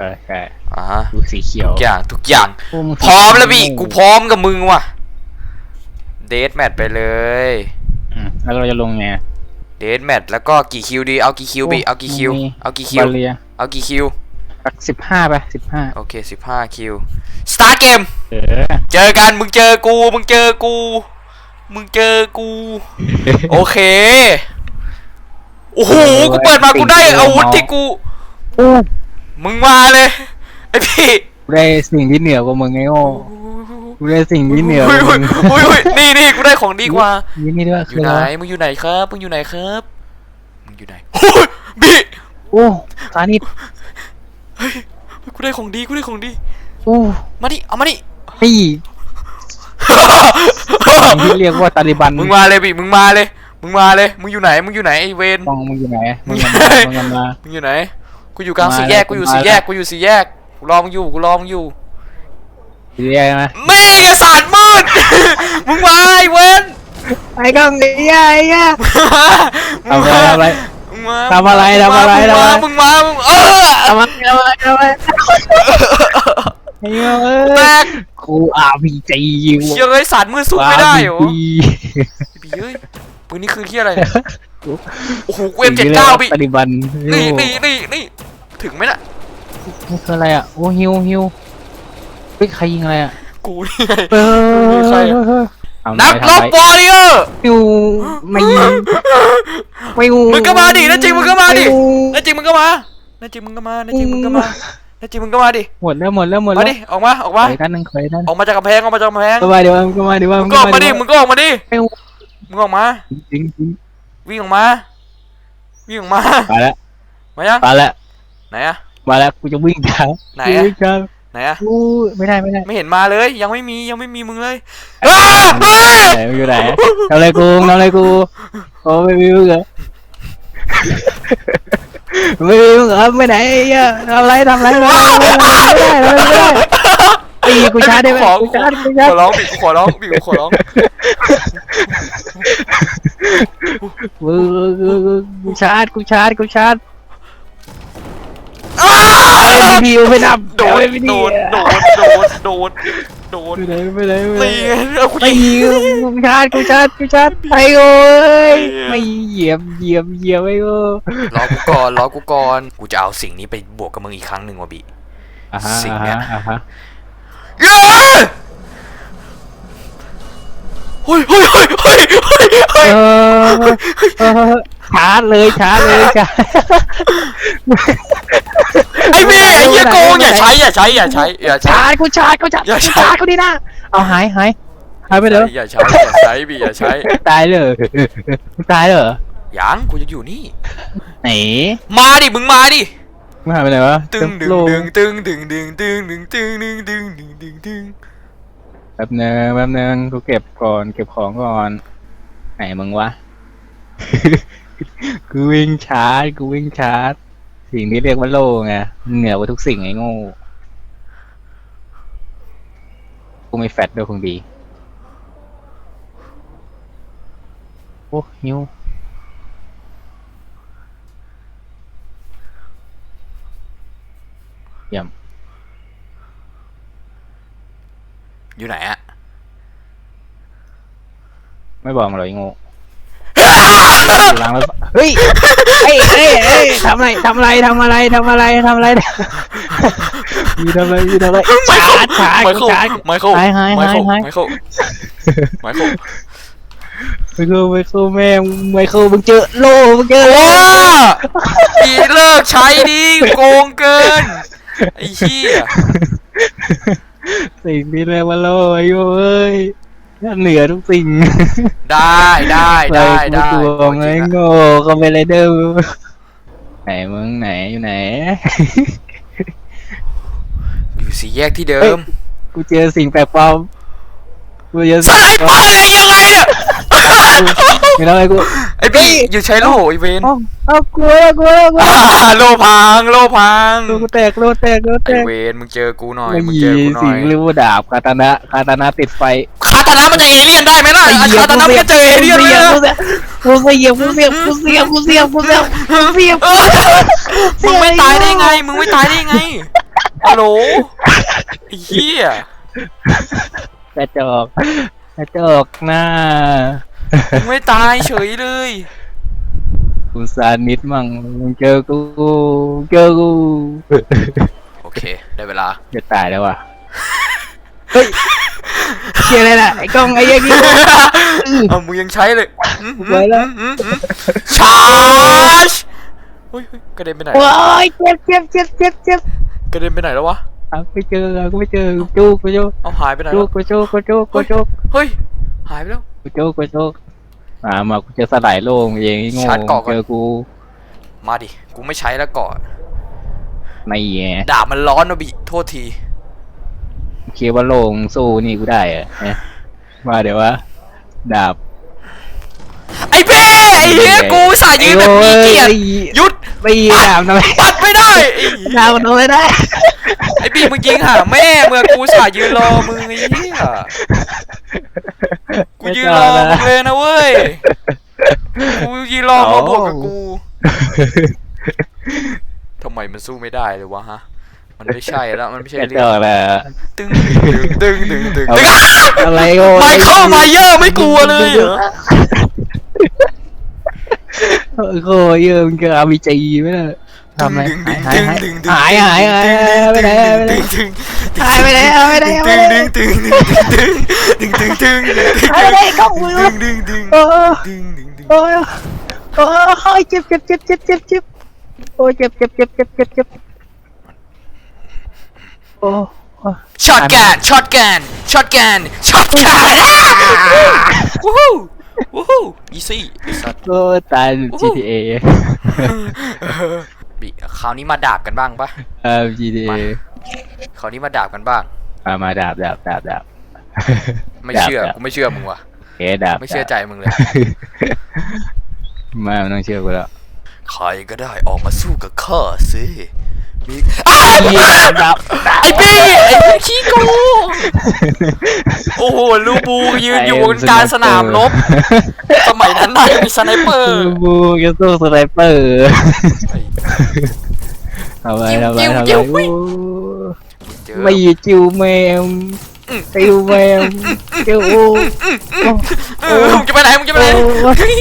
ออใช่อ่าฮะดูสีเขียว ทุกอย่างทุกอย่างโมึงพร้อมแล้วพี่กูพร้อมกับมึงว่ะเดทแมทไปเลยอืมแล้วเราจะลงไงเดทแมทแล้วก็กี่คิวดีเอากี่คิวบีเอากี่คิวมีเอากี่คิวบาเลียเอากี่คิวสักสิบห้าไปสิบห้าโอเคสิบห้าคิวสตาร์ทเกมเออเจอกันมึงเจอกูมึงเจอกู มึงเจอกู โอเคโอ้โหกูเปิดมากูได้อาวุธที่กูโอ้ มึงมาเลยไอพี่กูได้สิ่งที่เหนือกว่ามึงไงโง่กูได้สิ่งที่เหนือกอุ้ยว่าอุ้ยมึงอุ้ยอุ้ยนี่นี่กูได้ของดีกว่า นี่นี่ด้วยอคืยู่อไหน อะไรมึงอยู่ไหนครับ มึงอยู่ไหนครับ มึงอยู่ไหนโอ้ยพี่โอ้สานิทเฮ้ยกูได้ของดี กูได้ของดี โอ้มาดิเอามาดิ นี่สิ่งที่เรียกว่าตาลิบันมึงมาเลยพี่มึงมาเลย มึงมาเลย มึงอยู่ไหน มึงอยู่ไหนไอเวน มองมึงอยู่ไหนมึมึงงอยู่มาไหนมึงมา มึงอยู่ไหน กูอยู่กลางมาสี่แยกแล้วกูอยู่มาสี่แยกแล้วกูอยู่สี่แยกกูรอมึงอยู่กูรอมึงอยู่สีแดงไหมนี่ไงสารมืดมึงมาไอเวนไอ้กล้องไอ้ยาไอ้ยามึงทำอะไรมาทำอะไรมึงมาทำอะไรมึงทำอะไรมามึงมามึงเออทำไมทำไมทำไมไอ้เอ้แตยกกูอาพีจีเชี่ยเอ้ยสารมืดสู้ไม่ได้เหรอพี่เอ้ยปืนนี่คือที่อะไรเนี่ยโอ้โหกูเอ็มเจ็ดเก้าพี่ตาลิบันนี่นี่นี่นี่ ถึงไหมน่ะนี่คืออะไรอะโอ้ฮิวฮิวเฮ้ยใครยิงอะไรอะกูนี่ไง เออใครอะ เอานักทำรไมบวอริเออร์ฮิวไม่ยิงไม่ยิงมึงก็มาดิแล้วจริงมึงก็มาดิไยิงแน่จริงมึงก็มาแน่จริงมึงก็มาแน่จริงมึงก็มาแน่จริงมึงก็มาดิหมดแล้วหมดแล้วหมดมาแล้วดิออกมาออกมาไปด้านหนึงไปด้านหอนึ่งอกมาจากกำแพงออกมาจากกำแพงก็มาเดี๋ยวมึงก็มาเดี๋ยวมึงก็ออกมาดิมึงก็ออกมาดิไม่ไหวมึงออกมาจริงจริงวิ่งออกมา วิ่งออกมามาแล้วมายังมาแล้ว ไหนอะมาแล้วกูจะวิ่งทางไหนกูอะวิ่งทางไหนอะกูไม่ได้ไม่ได้ไม่เห็นมาเลย ยังไม่มียังไม่มีมึงเลยไหนมึงอยู่ไหนทำอะไรกูทำอะไรกูโอ้ไม่มีมึงเหรอไม่มีมึงเหรอไปไหนไอ้เหี้ยทำอะไรทำอะไรทำอะไรไม่ได้ไม่ได้ไม่ได้ตีกูชาร์จได้ไหมขอกูชาร์จกูขชาร์อจร้องบิวขอร้องบิวขอร้องกูกูกูกูชาร์จกูชาร์จกูชาร์จ อ้าเอ็มพีไม่นับโดนเอ็มพีโดนโดนโดนโดนโดนไปไหนไปไหนไปไหนตีไงเอากูไม่ยิงยิงกูชาร์จกูชาร์จกูชาร์จไปโอ้ยไม่เหยียบเหยียบเหยียบไอ้โอ้รอกูก่อนรอกูก่อนกูจะเอาสิ่งนี้ไปบวกกับมึงอีกครั้งหนึ่งว่ะบิอ่าฮะสิ่งเนี้ยอ่าฮะเย้เฮ้ยเฮ้ยเฮ้ยเฮ้ยเฮ้ย เฮ้ยเออเออชาร์จเลยชาร์จเลยชาร์จไอ้เมย์ไอ้เหี้ยโกงอย่าใช้อย่าใช้อย่าใช้อย่าใช้ชาร์จกูชาร์จกูชาร์จอย่ากูใช้ชาร์จกูดีนะเอาหายหายหายไปเลยอย่าใช้อย่าใช้บิอย่าใช้ตายเลยตายเลยเหรอยังกูจะอยู่นี่ ไหนมาดิมึงมาดิมึงหายไปไหนวะตึงดึงโลดึงตึงดึงดึงดึงดึงตึงดึงดึงดึงดึงดึงแป๊บนึงแป๊บนึงกูเก็บก่อนเก็บของก่อนไหนมึงวะ กูวิ่งชาร์จกูวิ่งชาร์จสิ่งที่เรียกว่าโลไงเหนือกว่าทุกสิ่งไอ้โง่กูไม่แฟตด้วยคงดี โอ้หิวเยี่ยมอยู่ไหนอะไม่บอกมาเลยไอ้โง่ อยู่หลังรถไฟเฮ้ยเฮ้ยเฮ้ยเฮ้ยทำอะไรทำอะไรทำอะไรทำอะไรทำอะไรอยู่ทำอะไรอยู่ทำอะไรชาร์จชาร์จไมเคิลชาร์จ ไมเคิลหายหายไมหายเคิลหาย ไมเคิลไมเคิลไมเคิลไมเคิลแม่งไมเคิลมึงเจอโลมึงเจอโล ว้าปีเลิกใช้ดิโกงเกินไอ้เหี้ย สิ่งที่เรียกว่าโลไอ้โง่เอ้ย เหนือทุกสิ่งได้ได้ได้ได้กูตัวไงโง่ก็เป็นไรเดอร์ไหนมึงไหนอยู่ไหน อยู่สี่แยกที่เดิเฮ้ยมกูเจอสิ่งแปลกปลอมกูเจอสสิ่งไลแปลกด์ปไปลอมยังไงเนี่ยไม่ต้องอะไรกู ไอ้พี่อยู่ใช้โล่ไอ้เวนเอ้าเอ้ากลัวกลัวกลัวอ่าโลพังโลพังกูแตกโลแตกโลแตไอ้กเวนมึงเจอกูหน่อยไม่มึงยีเจอกูหน่สิ่องยเรียกว่าดาบคาตานะคาตานะติดไฟคาตานะมันจะเอเลี่ยนได้ไหมล่ะคาตานะมันก็เจอเอเลี่ยนเลยนะกูเสียบกูเสียบกูเสียบกูเสียบกูเสียบกูเสียบเออมึงไม่ตายได้ไง มึงไม่ตายได้ไงฮัลโหลไอ้เหี้ยกระจอกกระจอกหน้า มึงไม่ตายเฉยเลย กูสานมิดมั่งมึงเจอกูเจอกูโอเค ได้เวลา จะตายแล้วว่ะเฮ้ยเชียอะไรล่ะไอ้กล้องไอ้เหี้ยังนี่ เอามึงยังใช้เลยอืมไว้แล้วอืมอืมชาร์จเฮ้ยเฮ้ยกระเด็นไปไหนโอ้ยเจ็บเจ็บเจ็บเจ็บเจ็บกระเด็นไปไหนแล้ววะ อะไม่เจอกูไม่เจอกูจูกูจูเอาหายไปไหนจูแล้วกูจูกูจูกูจูเฮ้ย หายไปแล้ว กูจูกูจูมามากูเจอสลายโลงเองไอ้โง่ชาร์จเกาะก่อน เจอกูมาดิ กูไม่ใช้แล้วก่อนไม่แย่ดาบมันร้อนนะบิ โทษทีคิดว่าโลงสู้นี่กูได้เหรอะเนี่ยมาเดี๋ยววะดาบ ไอ้เบ้ไอ้เหี้ย กูสายยืนแบบมีเกียรติหยุดไม่ดาบทำไมปัดไม่ได้ไอ้ดาบมันทำไม่ได้ไอ้บีมึงยิงหาแม่เมื่อกูสายยืนรอมึงไอ้เหี้ยกู ยืนรอมึงเลยนะเว้ย กูยืนรอมาบวกกับกูทำไมมันสู้ไม่ได้เลยวะฮะ มันไม่ใช่แล้ว มันไม่ใช่กระจเรื่อองกแหละตึงตึงตึงตึงเอาตึงอะไรโอ้ไมเคิลมาเยอะไม่กลัวเลยเหรอโอ้โหเยอะมึงจะเอาวีจีไหมล่ะ ทำไมหายหายหายหายหายไปไหนไปไหนตึงหายไปไหนเอาไปไหนเอาไปไหนตึงตึงตึงตึงตึงตึงตึงหายไปไหนกล้องมือตึงตึงตึงโอ้ตึงตึงตึงโอ้โอ้ยเจ็บเจ็บเจ็บเจ็บเจ็บเจ็บโอ้เจ็บเจ็บเจ็บเจ็บเจ็บเจ็บโอ้ช็อตแกนช็อตแกนช็อตแกนช็อตแกนวู้ฮู้วู้ฮู้อีซี่ไอ้สัตว์โอ้ตาย GTA บิคราวนี้มาดาบกันบ้างปะเอ่อ GTA คราวนี้มาดาบกันบ้าง มามาดาบดาบดาบดาบไม่เชื่อดาบกูไม่เชื่อมึงว่ะโอเคดาบไม่เชื่อใจมึงเลยไมามันต้องเชื่อกูแล้ว ใครก็ได้ออกมาสู้กับข้าสิมี ดาบไอ้บี้ไอ้บี้ขี้โกงโอ้โหลูบูยืนอยู่บนกลารสนามรบสมัยนั้นน่ะยังมีสไนเปอร์ บูจะสู้สไนเปอร์ไอ้ทำไมจิ้วทำไมจิ้วทำไมจิ้วโอ้เจอไม่จิวแมวจิวแมวจิวโอ้เออมึงจะไปไหนมึงจะไปไหน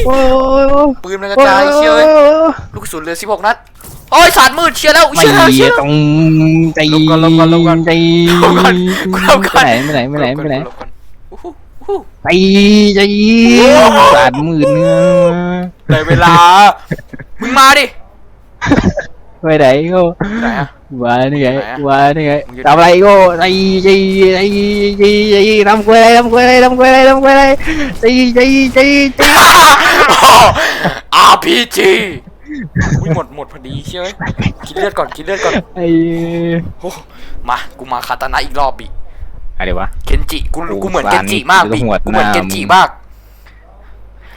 โอ้ปืนมันกระจายเชียวเลยลูกกระสุนเหลือ16นัด โอ้ยสาดมืดเชียร์แล้วไม่เชียร์แล้วเชียร์ตรงใจลบก่อนลบก่อนลบก่อนใจลบก่อนลบก่อนไม่ไหนไม่ไหนไม่ไหนไม่ไหนลบก่อนอู้หูอู้หู ใจใจสาดมือเนื้อได้เวลา มึงมาดิ ไปไหนก็ไหนอะ ว่านี่ไงไหนอะว่านี่ไงมึงจะทำอะไรก็ใจใจใจใจใจทำกูอะไรทำกูอะไรทำกูอะไรทำกูอะไรใจใจใจใจ RPG อุ้ยหมดหมดพอดีเชียวกินเลือดก่อนกินเลือดก่อนไอ้โอ้มากูมาคาตานะอีกรอบบิอะไรวะ เคนจิ กูโอ้กูเหมือนสารเคนจิมากบิหัวหน้ากูเหมือนเคนจิมาก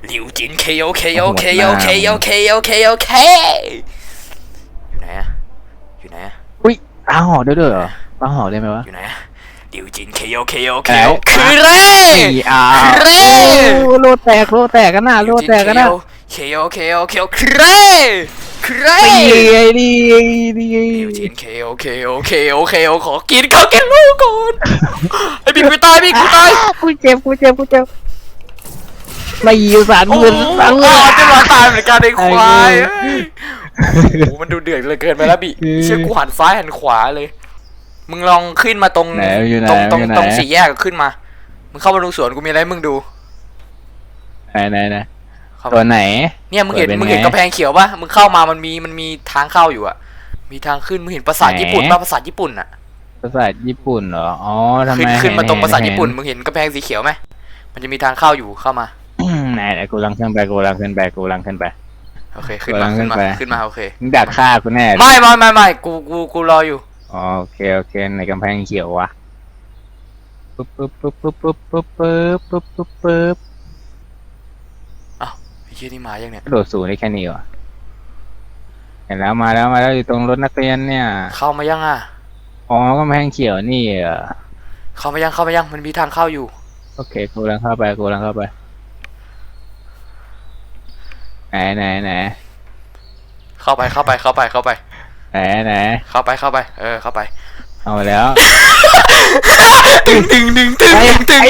หลิวจิน KO KO หัวห KO น้า KO KO KO K อยู่ไหนอะอยู่ไหนอะอุ้ยตาห่อด้วยด้วยเหรอตาห่อได้ไหมวะอยู่ไหนอะหลิวจิน KO KO ไหน KO คือเร่นี่อ่าเร่โอ้โลแตกโลแตกกันนะโลแตกกันนะ KO KO KO คือเร่คือเร่ไอ้ไอ้นี่ไอ้นี่หลิวจิน KO KO KO KO ขอกินข้าวแกงลูกก่อนไอ้บิ๊กกูตายบิ๊กกูตายกูเจ็บกูเจ็บกูเจ็บไม่อยู่สารโอ้มืโหอสารมือ๋ออจะรอตายเหมือนกันไอ้ควายไอ้เอ้ยโอ้โหมันดูเดือดเหลยเกินไปแล้วบิอืมเชื่อกูหันซ้ายหันขวาเลย มึงลองขึ้นมาตรงไหนอยู่ไหนตรงตรงอยู่ไหนตรงสี่แยกขึ้นมา มึงเข้ามาดูสวนกูมีอะไรให้มึงดูไหนไหนไหน เข้าตัวมาไหน เนี่ยมึงเห็นเปิดเป็นมึงเห็นไงกำแพงเขียวปะมึงเข้ามามันมีมันมีทางเข้าอยู่อะมีทางขึ้นมึงเห็นปราสาทไหนญี่ปุ่นปะปราสาทญี่ปุ่นอะภาษาญี่ปุ่นเหรออ๋อทำไมขึ้นขึ้นมาเห็ตรงปราสาทเห็ญี่ปุ่นมึงเห็นกำแพงสีเขียวไหมมันจะมีทางเข้าอยู่เข้ามาอืมไหนไหนกูรังขึ้นไปกูรังขึ้นไปกูรังขึ้นไปโอเคขึ้นกำมาลังขึ้นมาขึ้นไปขึ้นมาโอเคมึงดักฆ่ากูแน่เลยไม่ไม่ไม่ไม่กูกูกูรออยู่อ๋อโอเคโอเคในกำแพงเขียววะปุ๊บปุ๊บปุ๊บปุ๊บปุ๊บปุ๊บปุ๊บปุ๊บปุ๊บ ชี่ยนี่มายังเนี่ยกระโดดสูงได้แค่นี้วะเห็นแล้วมาแล้วมาแล้วอยู่ตรงรถนักเรียนเนี่ย เข้ามายังอะ อ๋อกำแพงเขียวนี่เหรอเข้ามายังเข้ามายังมันมีทางเข้าอยู่ โอเคกูกำลังเข้าไปกูกำลังเข้าไป ไหนไหนไหนเข้าไปเข้าไปเข้าไปเข้าไป ไหนไหนเข้าไปเข้าไป เออเข้าไปเอาแล้ว ตึงตึงตึงตึงตึงตึง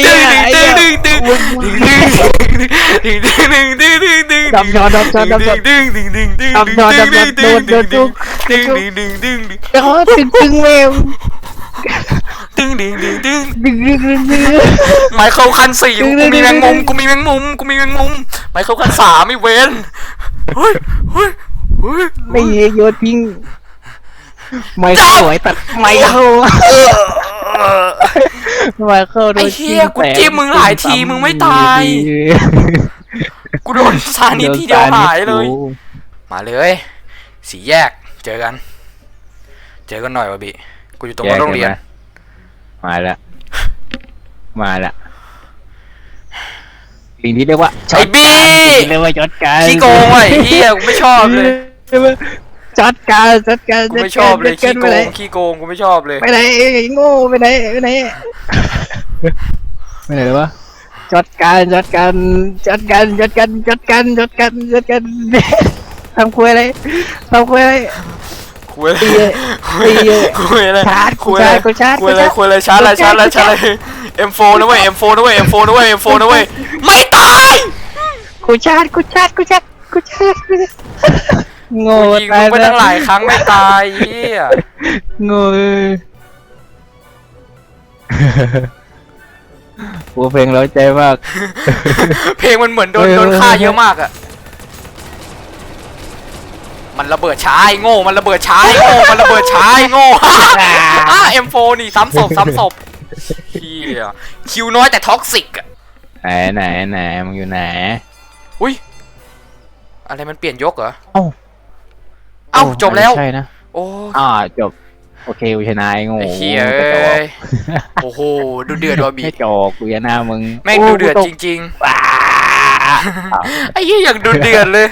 ตึงตึงตึงตึงตึงตึงตึงตึงตึงตึงตึ งดับช็อตดับช็อตดับช็อตตึงตึงตึงตึงดับช็อตดับช็อตโดนโดนทุกตึงตึงตึงตึงเดี๋ยวตึงตึงเวมตึงตึงตึงตึงดึงดึงดึงดึงไมเคิลคันสี่กูมีแมงมุมกูมีแมงมุมกูมีแมงมุมไมเคิลคันสามไม่เว้นเฮ้ยเฮ้ยเฮ้ยไม่โยนทิ้งไม่สวยตัดไม่เข้าไม่เข้าโดนไอ้เหี้ยกูจิ้มมึงหลายทีมึงไม่ตาย กูโดนซานิทีเดียวหายเลย มาเลยสีแยก เจอกัน เจอกันหน่อยวะบิกูอยู่ตรงโรงเรียน มาแล้วมาแล้วสิ่งที่เรียกว่าไอ้บี้เรียกว่าจดการขี้โกงว่ะไอ้เหี้ยกูไม่ชอบเลยจัดการจัดการกูไม่ชอบเลยจัขี้ดโกการงขี้โกงกูไม่ชอบเลยไปไหนไปไหนไอ้โง่ไปไหนไปไหนไปไหนเลยวะ จัดการจัดการจัดการจัดการจัดการจัดการจัดการทำคุยอะไรทำคุยอะไรคุยอะไรตีเลยตีเลยคุยอะไรชาร์จคุยอะไรกูชาร์จคุยอะไรกูคุยชาร์จอะไรชาร์จอะไรชาร์จอะไรชาร์จอะไร M4 นะเว้ย M4 นะเว้ย M4 นะเว้ย M4 นะเว้ยไม่ตายกูชาร์จกูชาร์จกูชาร์จกูชาร์จกูชาร์จโง่กูยิงมึงไปตั้งหลายครั้งไม่ตายเฮียโง่ เอ้ยกูเพลงเราใจมาก เพลงมันเหมือนโดนเออ โดนฆ่าเยอะมากอะมันระเบิดช้าไอ้โง่มันระเบิดช้าไอ้โง่มันระเบิดช้าไอ้โง่ อ่า M4 นี่ซ้ำศพซ้ำศพเฮียคิวน้อยแต่ท็อกซิกอะไหนไหนไหนมึงอยู่ไหน อุ้ยอะไรมันเปลี่ยนยกเหรอ เอ้า เอ้าจบแล้ว ใช่นะ โอ้ อ่าจบ โอเคกูชนะไอ้โง่ไอ้เฮียกระจอเอ้กยโอ้โหดูเดือดว่ะบีไม่จอกกูชนะมึงแม่งดูเดือดจริงๆว้าๆไอ้เหี้ยอย่างดูเดือดเลย